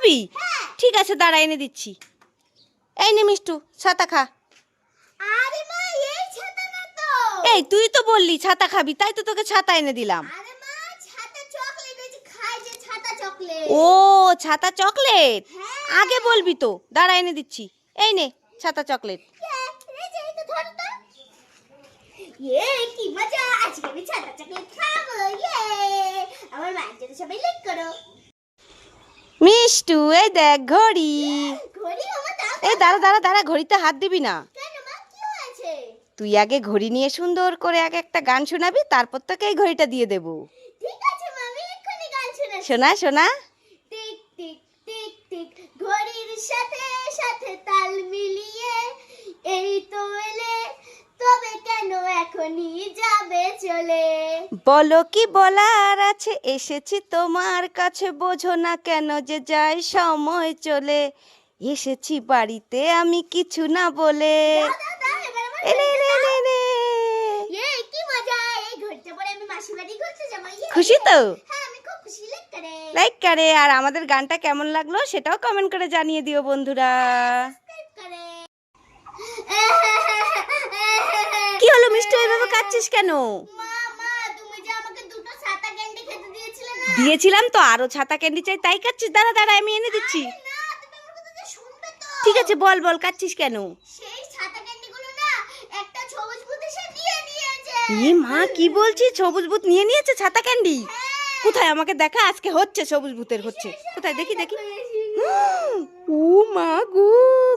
খাবি? ঠিক আছে দাঁড়া এনে দিচ্ছি। এই নে মিষ্টু ছাতা খা। আরে মা এই ছাতা না তো। এই তুই তো বললি ছাতা খাবি তাই তো তোকে ছাতা এনে দিলাম। ও ছাতা চকলেট? হ্যাঁ। আগে বলবি তো। দাঁড়া এনে দিচ্ছি। এই নে ছাতা চকলেট। কি? মজা। আজকে আমি ছাতা চকলেট খাব ইয়ে। আমার মায়ের জন্য সবাই লাইক করো। মিষ্টু এই দেখ ঘড়ি। এই দাঁড়া দাঁড়া দাঁড়া ঘড়িতে হাত দিবি না। তুই আগে ঘড়ি নিয়ে সুন্দর করে আগে একটা গান শোনাবি তারপর তোকে এই ঘড়িটা দিয়ে দেবো। শোনা শোনা। টিক টিক টিক টিক ঘড়ির সাথে সাথে তাল মিলিয়ে এই তো এলে তবে কেন এখনই যাবে চলে বলো কি বলার আছে? এসেছি তোমার কাছে বোঝো না কেন যে যায় সময় চলে। এসেছি বাড়িতে আমি কিছু না বলে। ইয়ে। খুশি। তো? হ্যাঁ লাইক করে। আর আমাদের গানটা কেমন লাগল সেটাও কমেন্ট করে জানিয়ে দিও বন্ধুরা। করে। কি হলো মিষ্টি ওইভাবে কাচ্ছিস কেন মা মা তুমি যে আমাকে দুটো সাতা ক্যান্ডি খেতে দিয়েছিলে না দিয়েছিলাম তো আরও ছাতা ক্যান্ডি চাই তাই কাটছিস দাঁড়া দাঁড়া আমি এনে দিচ্ছি। ঠিক আছে বল বল কাটছিস কেন? মা কি বলছিস সবুজ ভূত নিয়ে নিয়েছে ছাতা ক্যান্ডি কোথায়? আমাকে দেখা আজকে হচ্ছে সবুজ ভূতের হচ্ছে। কোথায়? দেখি দেখি। ও মা গো,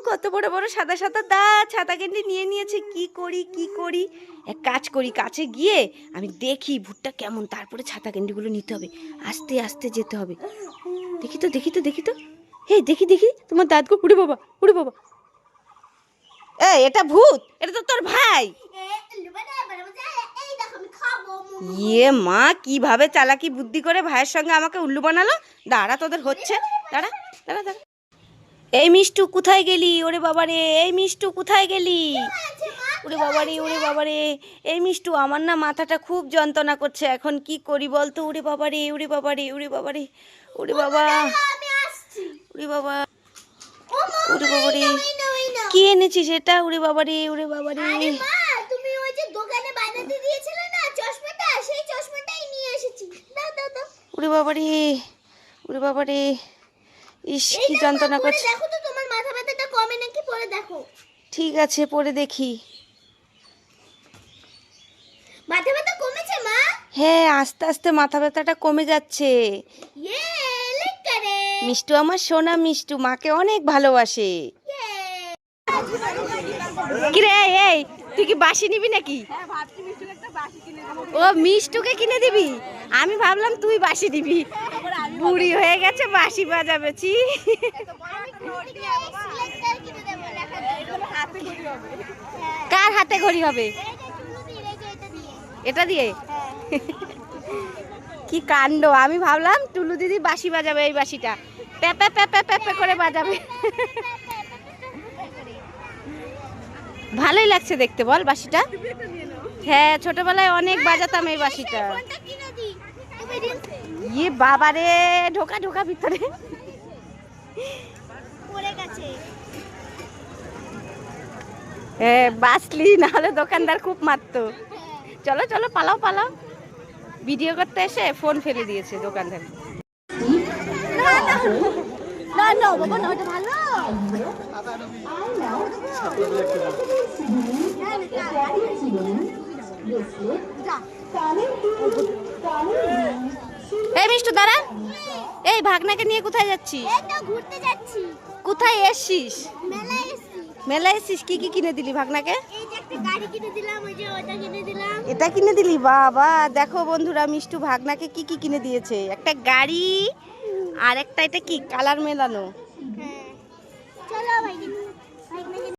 কত বড় বড় সাদা সাদা দাঁত। ছাতা ক্যান্ডি নিয়ে নিয়েছে, কি করি কি করি? এক কাজ করি, কাছে গিয়ে আমি দেখি ভুট্টা কেমন, তারপরে ছাতা ক্যান্ডিগুলো নিতে হবে। আস্তে আস্তে যেতে হবে। দেখি তো দেখি তো দেখি তো। হে দেখি দেখি, তোমার দাঁতগুলো উড়ে বাবা উড়ে বাবা। এ এটা ভূত, এটা তো তোর ভাই। ইয়ে মা, কীভাবে চালাকি বুদ্ধি করে ভাইয়ের সঙ্গে আমাকে উল্লু বানালো? দাঁড়া, তোদের হচ্ছে। দাঁড়া। দাঁড়া দাঁড়া। এই মিষ্টু কোথায় গেলি? ওরে বাবারে এই মিষ্টু কোথায় গেলি? ওরে বাবারে ওরে বাবারে। এই মিষ্টু আমার না মাথাটা খুব যন্ত্রণা করছে। এখন কি করি বলতো? ওরে বাবারে ওরে বাবারে ওরে বাবারে ওরে বাবা। ওরে বাবা। ওরে বাবারে। কি এনেছিস এটা? ওরে বাবারে ওরে বাবারে। আরে মা তুমি ওই যে দোকানে বানাতে দিয়েছিলে না চশমাটা? সেই চশমাটাই নিয়ে এসেছি। দাও দাও দাও। ওরে বাবারে ওরে বাবারে। ইস কি যন্ত্রণা করছে। দেখো তো তোমার মাথা ব্যথাটা কমে নাকি পরে দেখো। ঠিক আছে পরে দেখি। মাথা ব্যথা কমেছে মা? হ্যাঁ আস্তে আস্তে মাথা ব্যথাটা কমে যাচ্ছে। ইয়ে মিষ্টু আমার সোনা মিষ্টু মাকে অনেক ভালোবাসে। কিরে এই তুই কি বাসি নিবি নাকি? ও মিষ্টুকে কিনে দিবি? আমি ভাবলাম তুই বাসি দিবি। বুড়ি হয়ে গেছে বাসি বাজাবে কার হাতে ঘড়ি হবে? এটা দিয়ে? কি কাণ্ড, আমি ভাবলাম টুলু দিদি বাঁশি বাজাবে এই বাঁশিটা। প্যাপে প্যাপে প্যাপে করে বাজাবে। ভালোই লাগছে দেখতে, বল বাঁশিটা। হ্যাঁ ছোটবেলায় অনেক বাজাতাম এই বাঁশিটা। ইয়ে বাবারে ঢোকা ঢোকা ভিতরে হ্যাঁ বাঁচলি নাহলে দোকানদার খুব মারতো চলো চলো পালাও পালাও ভিডিও করতে এসে ফোন ফেলে দিয়েছে দোকানদার না না বাবা না ওটা ভালো এই মিষ্টু দাঁড়া। এই ভাগনাকে নিয়ে কোথায় যাচ্ছিস? ঘুরতে যাচ্ছি। কোথায় এসছিস? মেলায় মেলায় এসছিস? কি কি কিনে দিলি ভাগনাকে? এটা কিনে দিলি? বাবা দেখো বন্ধুরা মিষ্টু ভাগনাকে কি কি কিনে দিয়েছে? একটা গাড়ি আর একটা এটা কি? কালার মেলানো।